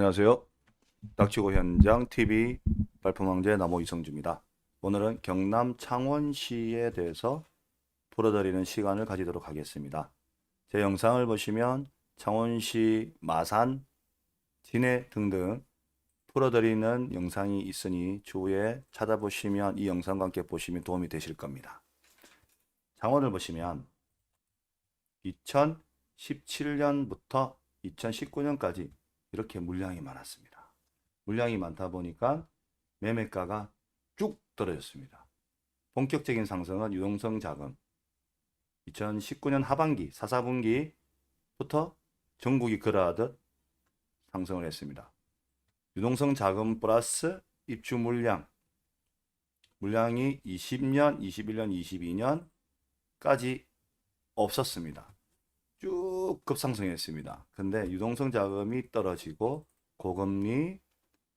안녕하세요. 낙지고 현장 TV 발품왕제 나모 이성주입니다. 오늘은 경남 창원시에 대해서 풀어드리는 시간을 가지도록 하겠습니다. 제 영상을 보시면 창원시 마산, 진해 등등 풀어드리는 영상이 있으니 추후에 찾아보시면 이 영상과 함께 보시면 도움이 되실 겁니다. 창원을 보시면 2017년부터 2019년까지 이렇게 물량이 많았습니다. 물량이 많다 보니까 매매가가 쭉 떨어졌습니다. 본격적인 상승은 유동성 자금 2019년 하반기 4, 4분기부터 전국이 그러하듯 상승을 했습니다. 유동성 자금 플러스 입주 물량 물량이 20년, 21년, 22년까지 없었습니다. 쭉 급상승했습니다. 근데 유동성 자금이 떨어지고 고금리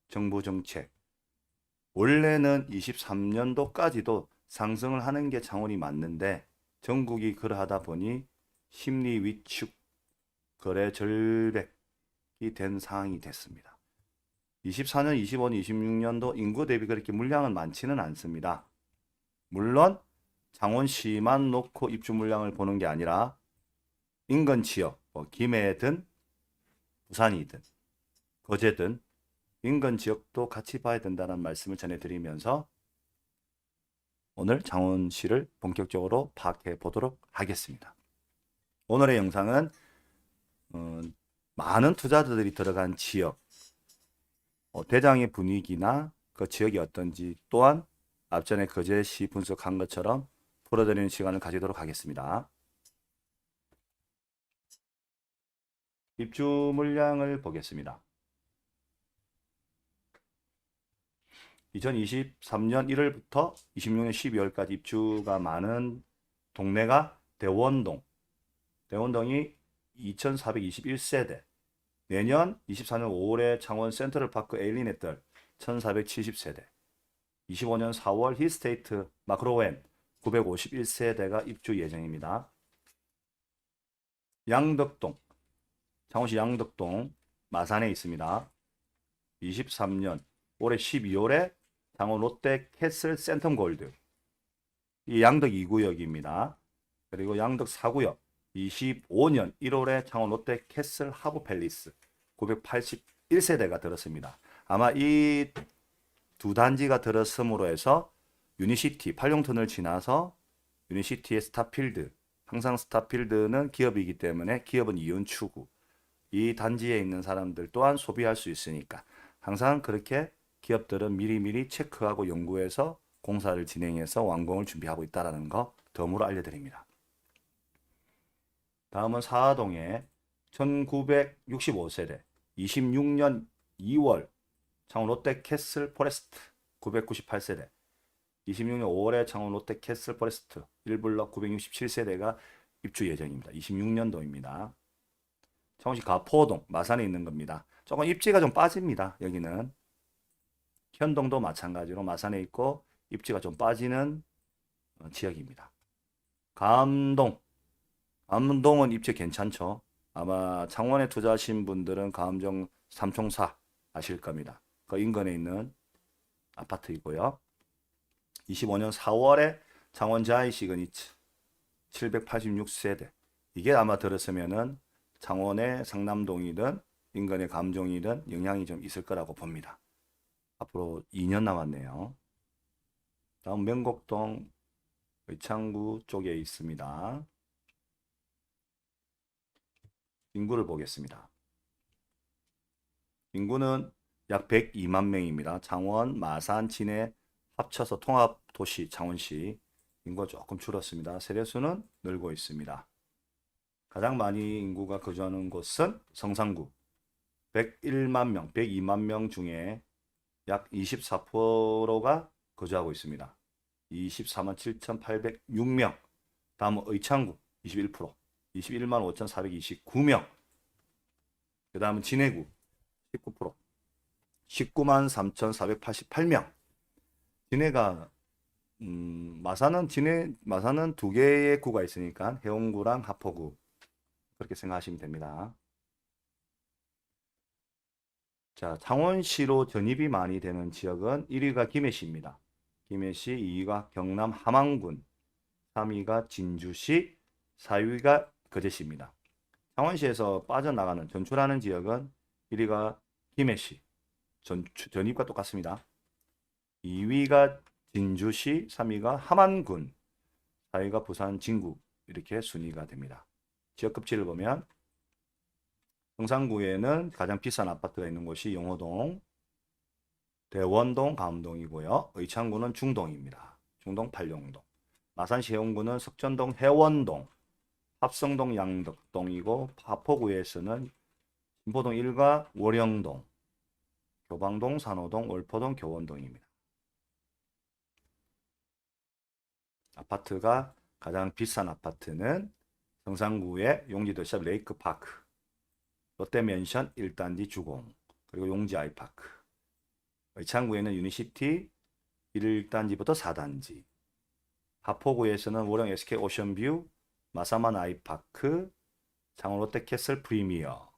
정부 정책 원래는 23년도까지도 상승을 하는 게 창원이 맞는데 전국이 그러하다 보니 심리 위축 거래 절벽이 된 상황이 됐습니다. 24년, 25년, 26년도 인구 대비 그렇게 물량은 많지는 않습니다. 물론 창원시만 놓고 입주 물량을 보는 게 아니라 인근 지역, 뭐 김해든 부산이든 거제든 인근 지역도 같이 봐야 된다는 말씀을 전해드리면서 오늘 창원시를 본격적으로 파악해 보도록 하겠습니다. 오늘의 영상은 어, 많은 투자자들이 들어간 지역, 어, 대장의 분위기나 그 지역이 어떤지 또한 앞전에 거제시 분석한 것처럼 풀어드리는 시간을 가지도록 하겠습니다. 입주 물량을 보겠습니다. 2023년 1월부터 26년 12월까지 입주가 많은 동네가 대원동. 대원동이 2421세대. 내년 24년 5월에 창원 센트럴파크 에일리넷들 1470세대. 25년 4월 히스테이트 마크로웬 951세대가 입주 예정입니다. 양덕동 창원시 양덕동 마산에 있습니다. 23년 올해 12월에 창원 롯데 캐슬 센텀 골드 이 양덕 2구역입니다. 그리고 양덕 4구역 25년 1월에 창원 롯데 캐슬 하부 팰리스 981세대가 들었습니다. 아마 이 두 단지가 들었음으로 해서 유니시티 8용턴을 지나서 유니시티의 스타필드 항상 스타필드는 기업이기 때문에 기업은 이윤 추구 이 단지에 있는 사람들 또한 소비할 수 있으니까 항상 그렇게 기업들은 미리미리 체크하고 연구해서 공사를 진행해서 완공을 준비하고 있다는 거 덤으로 알려드립니다. 다음은 사하동의 1965세대 26년 2월 창원 롯데 캐슬 포레스트 998세대 26년 5월에 창원 롯데 캐슬 포레스트 1블럭 967세대가 입주 예정입니다. 26년도입니다. 창원시 가포동 마산에 있는 겁니다. 조금 입지가 좀 빠집니다. 여기는 현동도 마찬가지로 마산에 있고 입지가 좀 빠지는 어, 지역입니다. 감동 감동은 입지 괜찮죠. 아마 창원에 투자하신 분들은 감정 삼총사 아실 겁니다. 그 인근에 있는 아파트이고요. 25년 4월에 창원 자이 시그니처 786세대 이게 아마 들었으면은 창원의 상남동이든 인근의 감정이든 영향이 좀 있을 거라고 봅니다. 앞으로 2년 남았네요. 다음 명곡동 의창구 쪽에 있습니다. 인구를 보겠습니다. 인구는 약 102만 명입니다. 창원, 마산, 진해 합쳐서 통합 도시 창원시 인구가 조금 줄었습니다. 세대수는 늘고 있습니다. 가장 많이 인구가 거주하는 곳은 성산구 101만 명, 102만 명 중에 약 24%가 거주하고 있습니다. 24만 7,806명. 다음은 의창구 21%, 21만 5,429명. 그 다음은 진해구 19%, 19만 3,488명. 진해가 음, 마산은 진해 마산은 두 개의 구가 있으니까 해운구랑 하포구 그렇게 생각하시면 됩니다. 자, 창원시로 전입이 많이 되는 지역은 1위가 김해시입니다. 김해시, 2위가 경남 함안군, 3위가 진주시, 4위가 거제시입니다. 창원시에서 빠져나가는 전출하는 지역은 1위가 김해시, 전, 전입과 똑같습니다. 2위가 진주시, 3위가 함안군, 4위가 부산 진구 이렇게 순위가 됩니다. 지역 급지를 보면 성산구에는 가장 비싼 아파트가 있는 곳이 용호동, 대원동, 감동이고요. 의창구는 중동입니다. 중동 팔룡동. 마산시 해운구는 석전동, 해원동, 합성동, 양덕동이고 파포구에서는 김포동 1가 월영동, 교방동, 산호동, 월포동, 교원동입니다. 아파트가 가장 비싼 아파트는 성산구의 용지도시업 레이크파크, 롯데맨션 1단지 주공, 그리고 용지 아이파크, 의창구에는 유니시티 1단지부터 4단지, 하포구에서는 월영 SK 오션뷰, 마사만 아이파크, 창원 롯데캐슬 프리미어,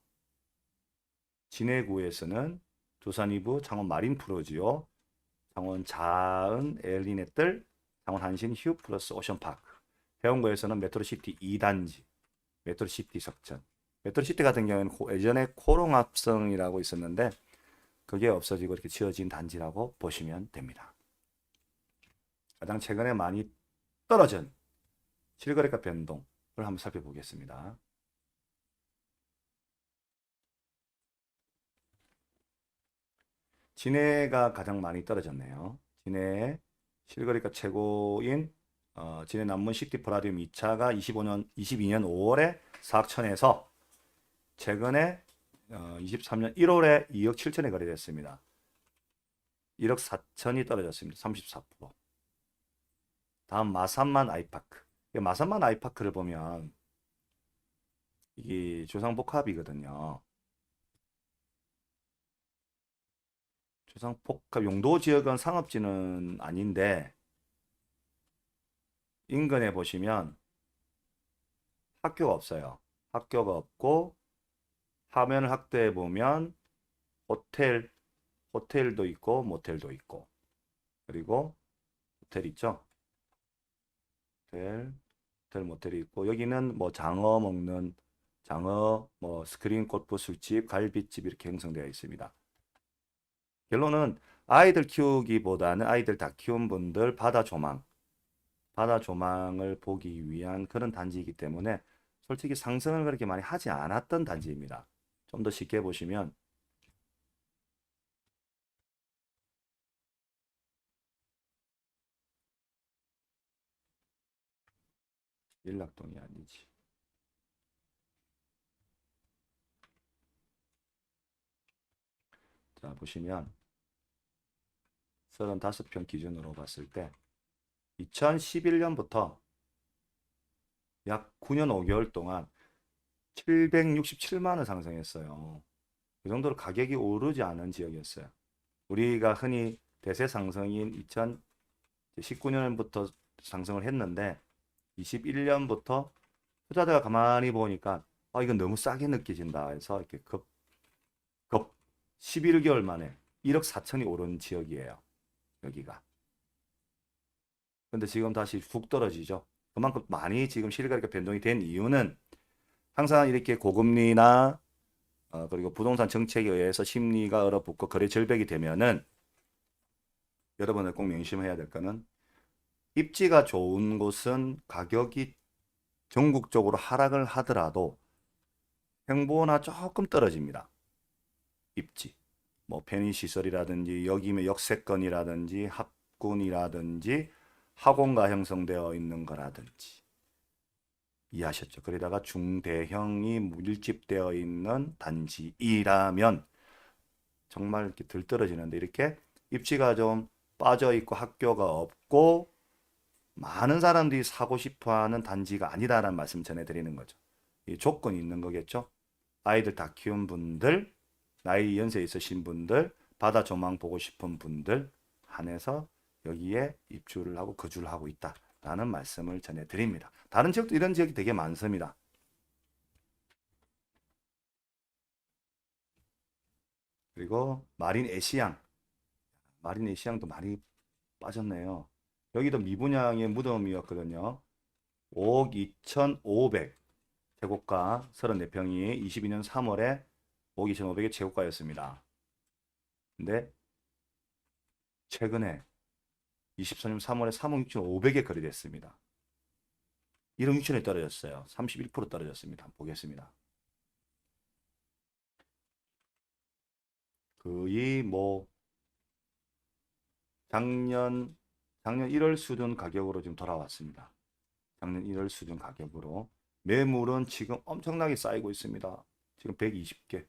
진해구에서는 두산 이부 창원 마린 프로지오, 창원 자은 엘리넷들, 창원 한신 휴 플러스 오션파크, 해운구에서는 메트로시티 2단지, 메트로시티 석천, 메트로시티 같은 경우에는 고- 예전에 코롱합성이라고 있었는데 그게 없어지고 이렇게 지어진 단지라고 보시면 됩니다. 가장 최근에 많이 떨어진 실거래가 변동을 한번 살펴보겠습니다. 진해가 가장 많이 떨어졌네요. 진해 실거래가 최고인 어, 진해 남문 시티 프라디움 2차가 25년 22년 5월에 4천에서 최근에 어, 23년 1월에 2억 7천에 거래됐습니다. 1억 4천이 떨어졌습니다. 34%. 다음 마산만 아이파크. 이 마산만 아이파크를 보면 이게 조상복합이거든요. 조상복합 용도 지역은 상업지는 아닌데 인근에 보시면 학교가 없어요. 학교가 없고 화면을 확대해 보면 호텔 호텔도 있고 모텔도 있고 그리고 호텔 있죠. 호텔 호텔 모텔이 있고 여기는 뭐 장어 먹는 장어 뭐 스크린 골프 술집 갈비집 이렇게 형성되어 있습니다. 결론은 아이들 키우기보다는 아이들 다 키운 분들 바다 조망 바다 조망을 보기 위한 그런 단지이기 때문에 솔직히 상승을 그렇게 많이 하지 않았던 단지입니다. 좀 더 쉽게 보시면 일락동이 아니지. 자, 보시면 35평 기준으로 봤을 때 2011년부터 약 9년 5개월 동안 767만 원 상승했어요. 그 정도로 가격이 오르지 않은 지역이었어요. 우리가 흔히 대세 상승인 2019년부터 상승을 했는데 21년부터 투자자가 가만히 보니까 아 이건 너무 싸게 느껴진다 해서 이렇게 급, 급 11개월 만에 1억 4천이 오른 지역이에요. 여기가. 근데 지금 다시 훅 떨어지죠. 그만큼 많이 지금 실거래가 변동이 된 이유는 항상 이렇게 고금리나 어, 그리고 부동산 정책에 의해서 심리가 얼어붙고 거래 절벽이 되면은 여러분을 꼭 명심해야 될 거는 입지가 좋은 곳은 가격이 전국적으로 하락을 하더라도 횡보나 조금 떨어집니다. 입지. 뭐 편의시설이라든지 여기면 역세권이라든지 학군이라든지 학원가 형성되어 있는 거라든지 이해하셨죠? 그러다가 중대형이 밀집되어 있는 단지이라면 정말 이렇게 들떨어지는데 이렇게 입지가 좀 빠져 있고 학교가 없고 많은 사람들이 사고 싶어 하는 단지가 아니다라는 말씀 전해드리는 거죠. 이 조건이 있는 거겠죠. 아이들 다 키운 분들, 나이 연세 있으신 분들, 바다 조망 보고 싶은 분들 한해서 여기에 입주를 하고 거주를 하고 있다라는 말씀을 전해드립니다. 다른 지역도 이런 지역이 되게 많습니다. 그리고 마린 애시양. 마린 애시양도 많이 빠졌네요. 여기도 미분양의 무덤이었거든요. 5억 2,500 제곱가 34평이 22년 3월에 5억 2,500의 제곱가였습니다. 근데 최근에 24년 3월에 3억 6,500에 거래됐습니다. 1억 6천에 떨어졌어요. 31% 떨어졌습니다. 보겠습니다. 거의 뭐 작년 작년 1월 수준 가격으로 지금 돌아왔습니다. 작년 1월 수준 가격으로 매물은 지금 엄청나게 쌓이고 있습니다. 지금 120개.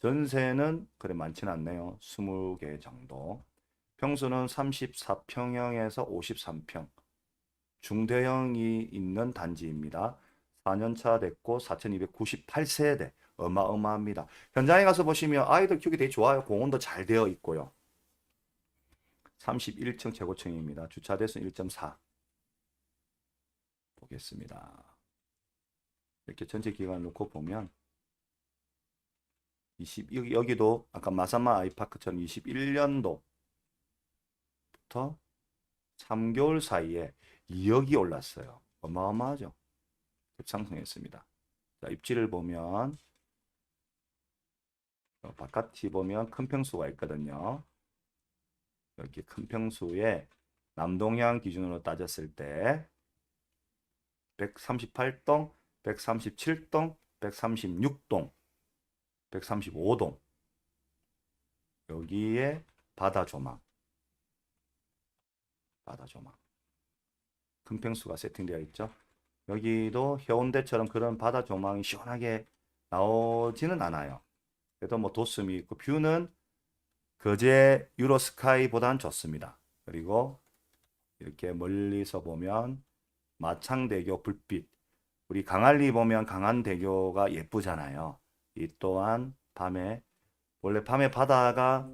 전세는 그래 많지는 않네요. 20개 정도. 평수는 34평형에서 53평. 중대형이 있는 단지입니다. 4년차 됐고 4298세대. 어마어마합니다. 현장에 가서 보시면 아이들 키우기 되게 좋아요. 공원도 잘 되어 있고요. 31층 최고층입니다. 주차 대수 1.4. 보겠습니다. 이렇게 전체 기간을 놓고 보면 20 여기, 여기도 아까 마사마 아이파크처럼 21년도 부터 3개월 사이에 2억이 올랐어요. 어마어마하죠. 급상승했습니다. 자, 입지를 보면 어, 바깥이 보면 큰 평수가 있거든요. 이렇게 큰 평수에 남동향 기준으로 따졌을 때 138동, 137동, 136동, 135동 여기에 바다 조망 바다 조망 큰 평수가 세팅되어 있죠. 여기도 해운대처럼 그런 바다 조망이 시원하게 나오지는 않아요. 그래도 뭐 도심이 있고 뷰는 거제 유로스카이보단 좋습니다. 그리고 이렇게 멀리서 보면 마창대교 불빛 우리 강안리 보면 강안대교가 예쁘잖아요. 이 또한 밤에 원래 밤에 바다가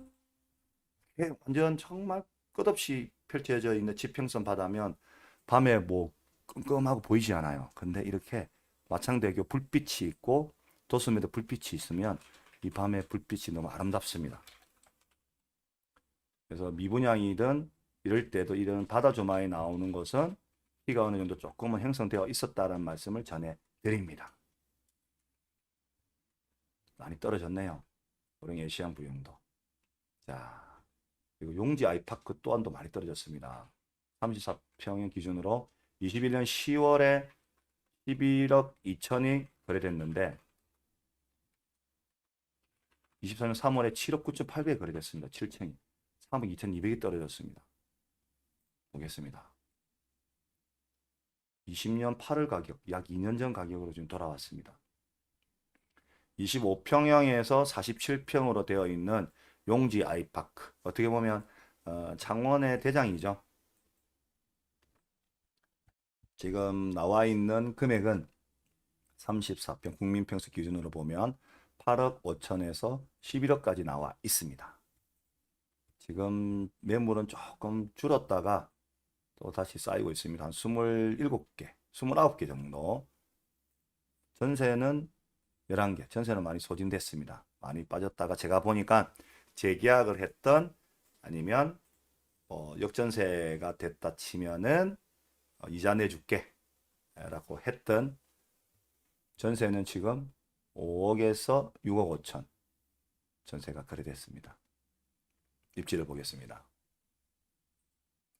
완전 정말 끝없이 펼쳐져 있는 지평선 바다면 밤에 뭐 끔끔하고 보이지 않아요. 근데 이렇게 마창대교 불빛이 있고 도심에도 불빛이 있으면 이 밤에 불빛이 너무 아름답습니다. 그래서 미분양이든 이럴 때도 이런 바다 조망이 나오는 것은 비가 어느 정도 조금은 형성되어 있었다는 말씀을 전해 드립니다. 많이 떨어졌네요. 고령 예시안 부용도. 자, 그리고 용지 아이파크 또한도 많이 떨어졌습니다. 34평형 기준으로 21년 10월에 11억 2천이 거래됐는데 24년 3월에 7억 9,800에 거래됐습니다. 7층이. 3억 2,200이 떨어졌습니다. 보겠습니다. 20년 8월 가격, 약 2년 전 가격으로 지금 돌아왔습니다. 25평형에서 47평으로 되어 있는 용지 아이파크. 어떻게 보면 어, 창원의 대장이죠. 지금 나와 있는 금액은 34평 국민평수 기준으로 보면 8억 5천에서 11억까지 나와 있습니다. 지금 매물은 조금 줄었다가 또 다시 쌓이고 있습니다. 한 27개, 29개 정도. 전세는 11개, 전세는 많이 소진됐습니다. 많이 빠졌다가 제가 보니까 재계약을 했던 아니면 어, 역전세가 됐다 치면은 어, 이자 내줄게 라고 했던 전세는 지금 5억에서 6억 5천 전세가 거래됐습니다. 입지를 보겠습니다.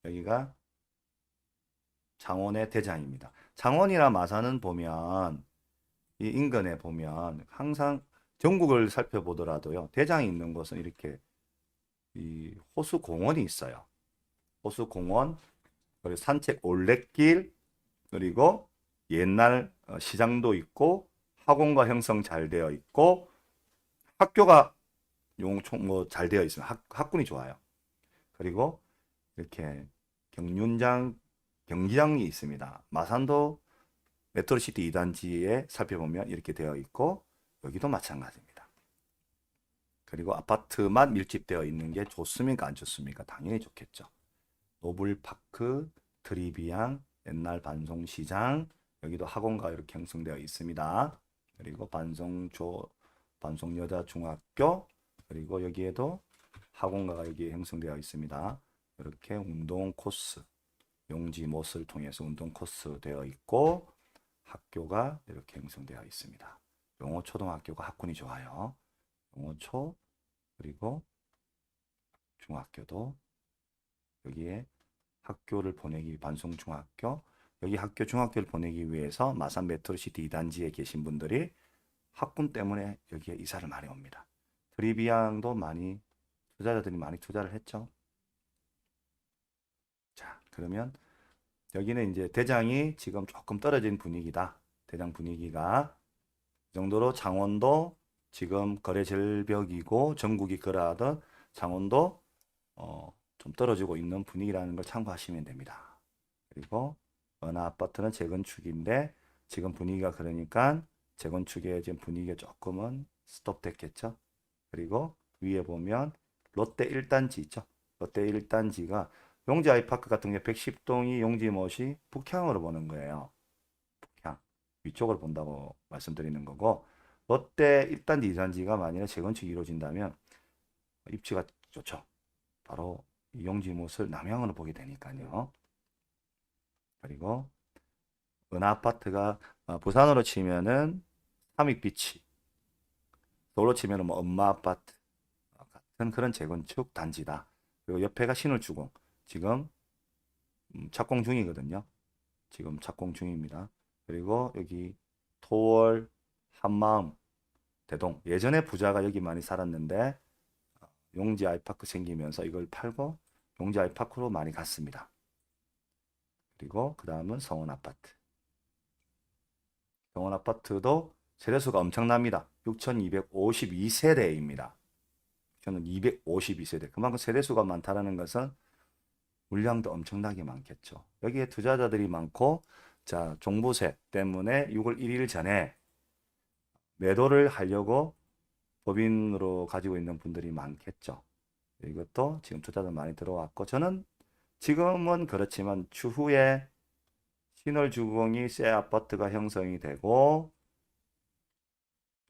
여기가 창원의 대장입니다. 창원이나 마산은 보면 이 인근에 보면 항상 전국을 살펴보더라도요. 대장이 있는 곳은 이렇게 이 호수 공원이 있어요. 호수 공원, 그리고 산책 올레길, 그리고 옛날 어, 시장도 있고 학원과 형성 잘 되어 있고 학교가 용총 뭐 잘 되어 있으면 학, 학군이 좋아요. 그리고 이렇게 경륜장 경기장이 있습니다. 마산도 메트로시티 2단지에 살펴보면 이렇게 되어 있고 여기도 마찬가지입니다. 그리고 아파트만 밀집되어 있는 게 좋습니까? 안 좋습니까? 당연히 좋겠죠. 노블파크, 트리비앙, 옛날 반송시장, 여기도 학원가 이렇게 형성되어 있습니다. 그리고 반송조, 반송여자중학교, 그리고 여기에도 학원가가 여기에 형성되어 있습니다. 이렇게 운동 코스, 용지 못을 통해서 운동 코스 되어 있고 학교가 이렇게 형성되어 있습니다. 용호초등학교가 학군이 좋아요. 용호초 그리고 중학교도 여기에 학교를 보내기 반송 중학교 여기 학교 중학교를 보내기 위해서 마산 메트로시티 2단지에 계신 분들이 학군 때문에 여기에 이사를 많이 옵니다. 트리비앙도 많이 투자자들이 많이 투자를 했죠. 자, 그러면 여기는 이제 대장이 지금 조금 떨어진 분위기다. 대장 분위기가 이 정도로 창원도 지금 거래 절벽이고 전국이 그러하던 창원도 어, 좀 떨어지고 있는 분위기라는 걸 참고하시면 됩니다. 그리고 어느 아파트는 재건축인데 지금 분위기가 그러니까 재건축의 지금 분위기가 조금은 스톱됐겠죠. 그리고 위에 보면 롯데 1단지 있죠. 롯데 1단지가 용지 아이파크 같은 게 110동이 용지 못이 북향으로 보는 거예요. 위쪽으로 본다고 말씀드리는 거고 롯데 1단지 2단지가 만약에 재건축이 이루어진다면 입지가 좋죠. 바로 이 용지못을 남향으로 보게 되니까요. 그리고 은하아파트가 어, 부산으로 치면은 삼익비치 서울로 치면은 뭐 엄마아파트 같은 그런 재건축 단지다. 그리고 옆에가 신을주공 지금 음, 착공 중이거든요. 지금 착공 중입니다. 그리고 여기 토월 한마음 대동 예전에 부자가 여기 많이 살았는데 어, 용지 아이파크 생기면서 이걸 팔고 용지 아이파크로 많이 갔습니다. 그리고 그 다음은 성원 아파트. 성원 아파트도 세대수가 엄청납니다. 6,252세대입니다. 저는 252세대. 그만큼 세대수가 많다는 것은 물량도 엄청나게 많겠죠. 여기에 투자자들이 많고, 자, 종부세 때문에 6월 1일 전에 매도를 하려고 법인으로 가지고 있는 분들이 많겠죠. 이것도 지금 투자자 많이 들어왔고, 저는 지금은 그렇지만 추후에 신월주공이 새 아파트가 형성이 되고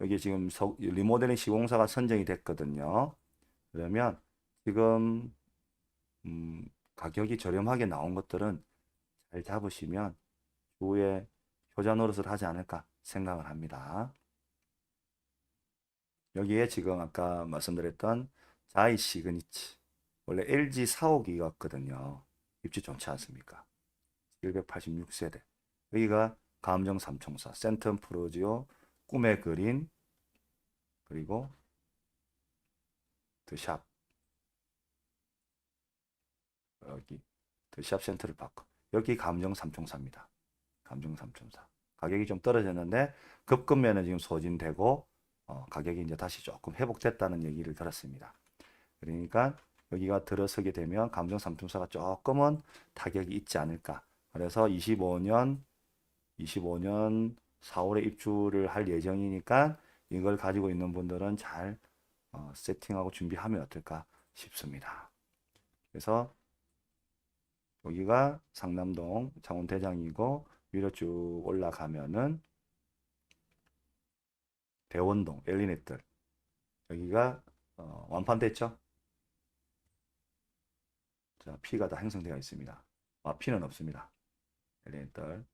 여기 지금 서- 리모델링 시공사가 선정이 됐거든요. 그러면 지금 음, 가격이 저렴하게 나온 것들은 잘 잡으시면 추후에 효자 노릇을 하지 않을까 생각을 합니다. 여기에 지금 아까 말씀드렸던 자이 시그니치 원래 LG 4호기였거든요. 입지 좋지 않습니까? 186세대. 여기가 감정 삼총사, 센텀 프로지오, 꿈의 그린, 그리고 드샵. 여기 드샵 센터를 바꿔. 여기 감정 삼총사입니다. 감정 삼총사. 가격이 좀 떨어졌는데 급급면은 지금 소진되고 어, 가격이 이제 다시 조금 회복됐다는 얘기를 들었습니다. 그러니까 여기가 들어서게 되면 감정 삼총사가 조금은 타격이 있지 않을까. 그래서 25년 25년 4월에 입주를 할 예정이니까 이걸 가지고 있는 분들은 잘 어, 세팅하고 준비하면 어떨까 싶습니다. 그래서 여기가 상남동 창원대장이고 위로 쭉 올라가면은 대원동 엘리넷들 여기가 어, 완판됐죠? 자, P가 다 형성되어 있습니다. 아, P는 없습니다. 엘리넷들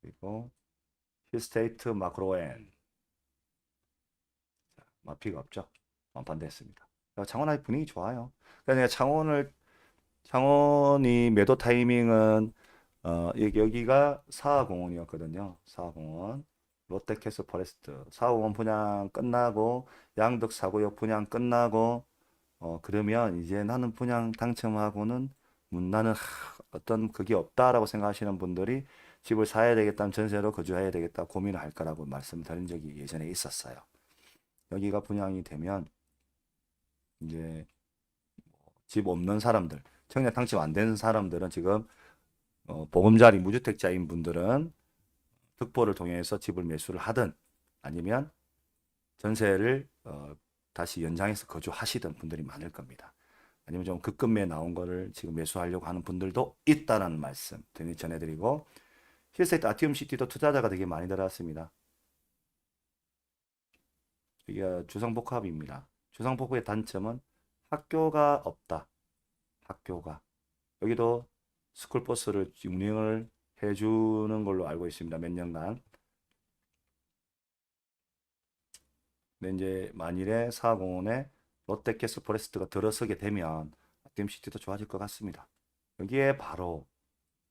그리고 힐스테이트 마크로엔 자, 마피가 없죠. 완판됐습니다. 창원아이 분위기 좋아요. 그러니까 창원을 창원이 매도 타이밍은 어, 여기, 여기가 사하공원이었거든요. 사하공원 롯데캐슬 포레스트 사하공원 분양 끝나고 양덕 사구역 분양 끝나고 어, 그러면 이제 나는 분양 당첨하고는 문 나는 하, 어떤 그게 없다라고 생각하시는 분들이 집을 사야 되겠다면 전세로 거주해야 되겠다 고민을 할 거라고 말씀드린 적이 예전에 있었어요. 여기가 분양이 되면 이제 집 없는 사람들, 청약 당첨 안된 사람들은 지금 어, 보금자리 무주택자인 분들은 특보를 통해서 집을 매수를 하든 아니면 전세를 어, 다시 연장해서 거주하시던 분들이 많을 겁니다. 아니면 좀 급급매 나온 거를 지금 매수하려고 하는 분들도 있다라는 말씀 전해드리고 힐세이트 아티움 시티도 투자자가 되게 많이 들어왔습니다. 여기가 주성복합입니다. 주상복구의 단점은 학교가 없다. 학교가. 여기도 스쿨버스를 운행을 해주는 걸로 알고 있습니다. 몇 년간. 근데 이제 만일에 사공원에 롯데캐슬 포레스트가 들어서게 되면 댐시티도 좋아질 것 같습니다. 여기에 바로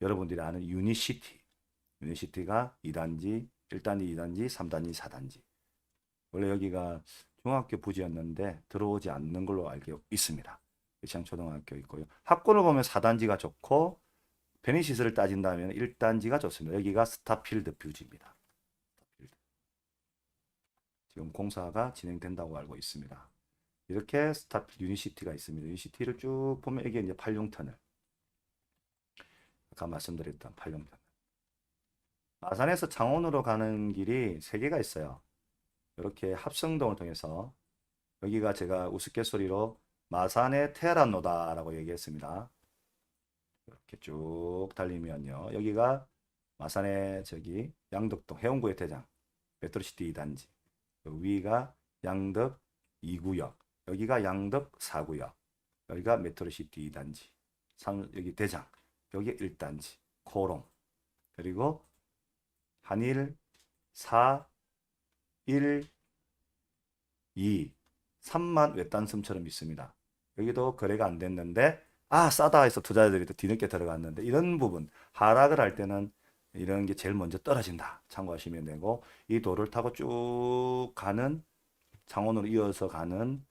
여러분들이 아는 유니시티. 유니시티가 2단지, 1단지, 2단지, 3단지, 4단지. 원래 여기가 중학교 부지였는데 들어오지 않는 걸로 알고 있습니다. 의창초등학교 있고요. 학군을 보면 4단지가 좋고 베니시스를 따진다면 1단지가 좋습니다. 여기가 스타필드 뷰지입니다. 스타필드. 지금 공사가 진행된다고 알고 있습니다. 이렇게 스타 유니시티가 있습니다. 유니시티를 쭉 보면 이게 이제 팔룡터널. 아까 말씀드렸던 팔룡터널. 마산에서 창원으로 가는 길이 세 개가 있어요. 이렇게 합성동을 통해서 여기가 제가 우스갯소리로 마산의 테란노다라고 얘기했습니다. 이렇게 쭉 달리면요. 여기가 마산의 저기 양덕동 해운구의 대장 메트로시티 2단지 위가 양덕 2구역 여기가 양덕 4구역 여기가 메트로시티 2단지 3, 여기 대장 여기 1단지 코롱 그리고 한일 4 1 2 3만 외딴섬처럼 있습니다. 여기도 거래가 안 됐는데 아 싸다 해서 투자자들이 또 뒤늦게 들어갔는데 이런 부분 하락을 할 때는 이런 게 제일 먼저 떨어진다 참고하시면 되고 이 도를 타고 쭉 가는 창원으로 이어서 가는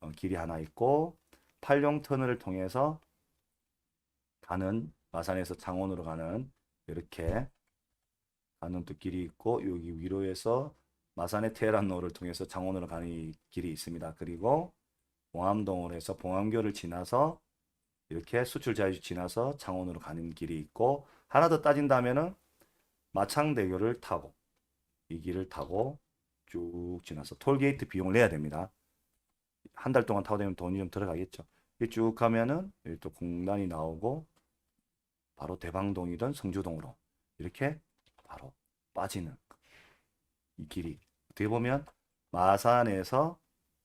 어, 길이 하나 있고 팔룡 터널을 통해서 가는 마산에서 창원으로 가는 이렇게 가는 또 길이 있고 여기 위로에서 마산의 테헤란로를 통해서 창원으로 가는 이 길이 있습니다. 그리고 봉암동을 해서 봉암교를 지나서 이렇게 수출 자유지 지나서 창원으로 가는 길이 있고 하나 더 따진다면은 마창대교를 타고 이 길을 타고 쭉 지나서 톨게이트 비용을 내야 됩니다. 한 달 동안 타고 되면 돈이 좀 들어가겠죠. 이쭉 가면은 또 공단이 나오고 바로 대방동이든 성주동으로 이렇게 바로 빠지는 이 길이 어떻게 보면 마산에서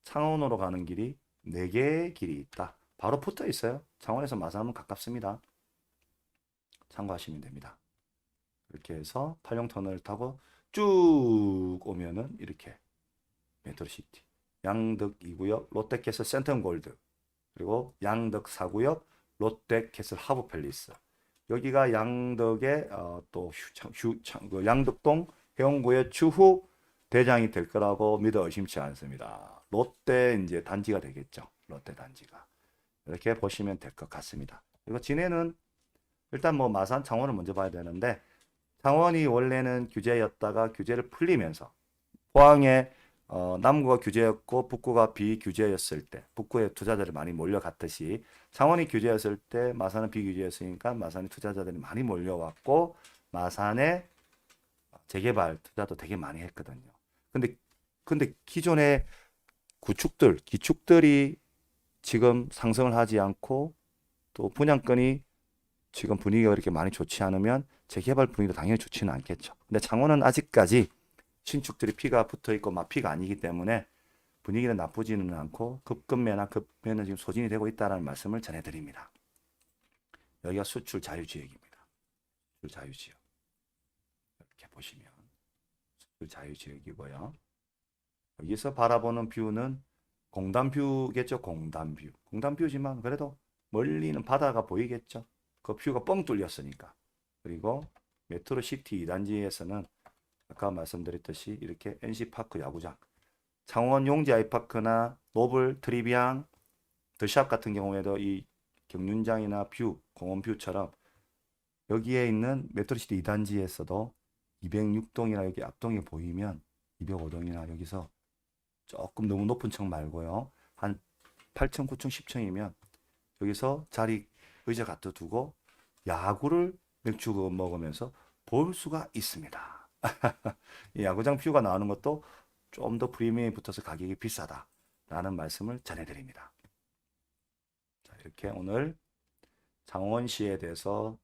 창원으로 가는 길이 네 개의 길이 있다. 바로 붙어 있어요. 창원에서 마산은 가깝습니다. 참고하시면 됩니다. 이렇게 해서 팔룡터널 타고 쭉 오면은 이렇게 메트로시티 양덕 2구역 롯데캐슬 센텀골드 그리고 양덕 4구역 롯데캐슬 하브팰리스 여기가 양덕의 어, 또 휴, 휴, 참, 그 양덕동 해운구의 추후 대장이 될 거라고 믿어 의심치 않습니다. 롯데 이제 단지가 되겠죠. 롯데 단지가 이렇게 보시면 될 것 같습니다. 그리고 진해는 일단 뭐 마산 창원을 먼저 봐야 되는데 창원이 원래는 규제였다가 규제를 풀리면서 포항에 어, 남구가 규제였고 북구가 비규제였을 때 북구에 투자자들이 많이 몰려갔듯이 창원이 규제였을 때 마산은 비규제였으니까 마산에 투자자들이 많이 몰려왔고 마산에 재개발 투자도 되게 많이 했거든요. 근데 근데 기존의 구축들 기축들이 지금 상승을 하지 않고 또 분양권이 지금 분위기가 그렇게 많이 좋지 않으면 재개발 분위기도 당연히 좋지는 않겠죠. 근데 창원은 아직까지 신축들이 피가 붙어 있고 막 피가 아니기 때문에 분위기는 나쁘지는 않고 급급매나 급매는 지금 소진이 되고 있다는 말씀을 전해드립니다. 여기가 수출 자유지역입니다. 수출 자유지역. 이렇게 보시면 수출 자유지역이고요. 여기서 바라보는 뷰는 공단뷰겠죠. 공단뷰. 공단뷰지만 그래도 멀리는 바다가 보이겠죠. 그 뷰가 뻥 뚫렸으니까. 그리고 메트로 시티 2단지에서는 아까 말씀드렸듯이 이렇게 NC파크 야구장, 창원 용지 아이파크나 노블 트리비앙, 더샵 같은 경우에도 이 경륜장이나 뷰, 공원 뷰처럼 여기에 있는 메트로시티 2단지에서도 206동이나 여기 앞동에 보이면 205동이나 여기서 조금 너무 높은 층 말고요. 한 8층, 9층, 10층이면 여기서 자리 의자 갖다 두고 야구를 맥주 먹으면서 볼 수가 있습니다. 이 야구장 뷰가 나오는 것도 좀 더 프리미엄이 붙어서 가격이 비싸다 라는 말씀을 전해드립니다. 자, 이렇게 오늘 창원시에 대해서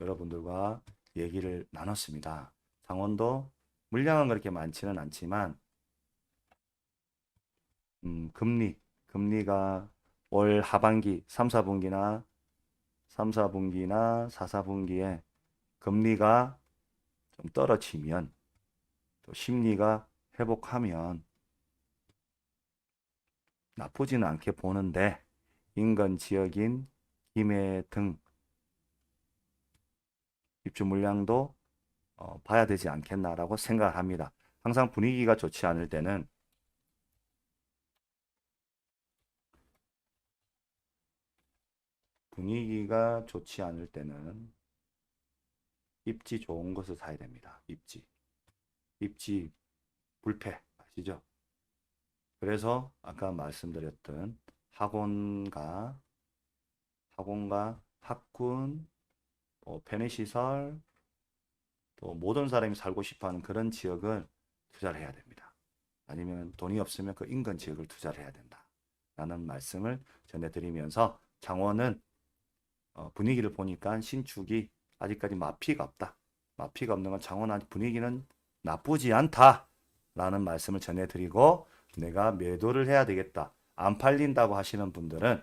여러분들과 얘기를 나눴습니다. 창원도 물량은 그렇게 많지는 않지만 음, 금리, 금리가 올 하반기 3, 4분기나 3, 4분기나 4, 4분기에 금리가 좀 떨어지면 또 심리가 회복하면 나쁘지는 않게 보는데 인근 지역인 김해 등 입주 물량도 어, 봐야 되지 않겠나라고 생각합니다. 항상 분위기가 좋지 않을 때는 분위기가 좋지 않을 때는 입지 좋은 것을 사야 됩니다. 입지. 입지 불패 아시죠? 그래서 아까 말씀드렸던 학원가 학원가 학군 또 편의시설 또 모든 사람이 살고 싶어하는 그런 지역을 투자를 해야 됩니다. 아니면 돈이 없으면 그 인근 지역을 투자를 해야 된다. 라는 말씀을 전해드리면서 장원은 어, 분위기를 보니까 신축이 아직까지 마피가 없다. 마피가 없는 건 장원 분위기는 나쁘지 않다. 라는 말씀을 전해드리고 내가 매도를 해야 되겠다. 안 팔린다고 하시는 분들은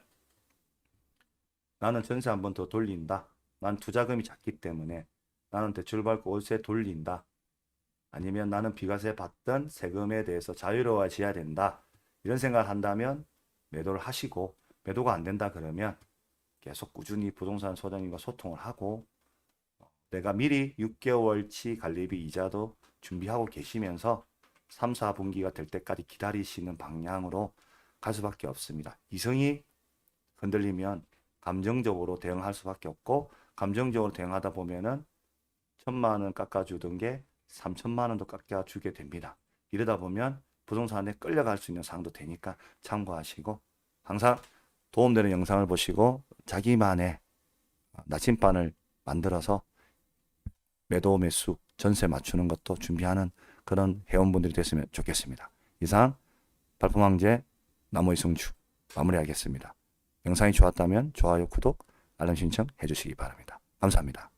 나는 전세 한 번 더 돌린다. 난 투자금이 작기 때문에 나는 대출 받고 월세 돌린다. 아니면 나는 비과세 받던 세금에 대해서 자유로워져야 된다. 이런 생각을 한다면 매도를 하시고 매도가 안 된다 그러면 계속 꾸준히 부동산 소장님과 소통을 하고 어, 내가 미리 6개월치 관리비 이자도 준비하고 계시면서 3, 4분기가 될 때까지 기다리시는 방향으로 갈 수밖에 없습니다. 이성이 흔들리면 감정적으로 대응할 수밖에 없고 감정적으로 대응하다 보면은 천만 원 깎아주던 게 3천만 원도 깎아주게 됩니다. 이러다 보면 부동산에 끌려갈 수 있는 상도 되니까 참고하시고 항상 도움되는 영상을 보시고 자기만의 나침반을 만들어서 매도 매수 전세 맞추는 것도 준비하는 그런 회원분들이 됐으면 좋겠습니다. 이상 발품왕제 나무의 성주 마무리하겠습니다. 영상이 좋았다면 좋아요, 구독, 알람 신청 해주시기 바랍니다. 감사합니다.